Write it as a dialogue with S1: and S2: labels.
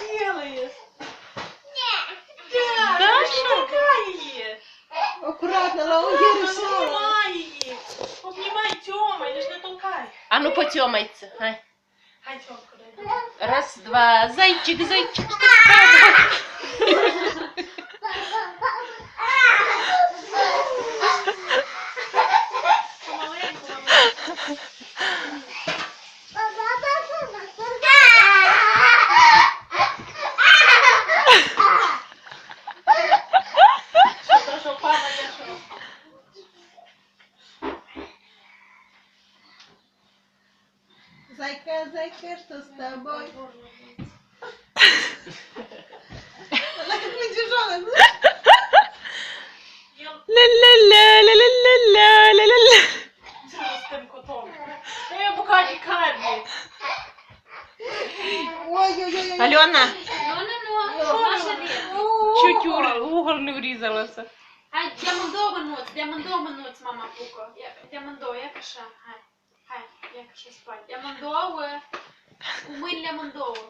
S1: делаешь?
S2: Да,
S1: Даша?
S2: Ну,
S1: Какая? Аккуратно,
S3: Лау, я решала.
S1: Обнимай її. Обнімай Тьома, не ж не толкай.
S2: А ну потемайте. А. Ай.
S1: Хай Тьомку дай.
S2: Раз, два. Зайчик, зайчик. что ты?
S1: Помаленьку, помаленьку.
S3: Зайка, зайка, что с тобой? Она как медвежонок.
S1: Я
S2: Ля-ля-ля-ля-ля-ля-ля-ля-ля.
S1: Чего с тем котом? Ну, я букаті Карі.
S3: Ой-ой-ой.
S2: Альона,
S4: Ну-ну-ну, наша вірна.
S2: чуть ур- угол не врізалася.
S4: Хай, дямондова ноц, дямондова ноц, мама пуко. Я- Дямондова, я каша. Хай, Хай, я хочу спать. Я мандове. Э, Умилля мандове.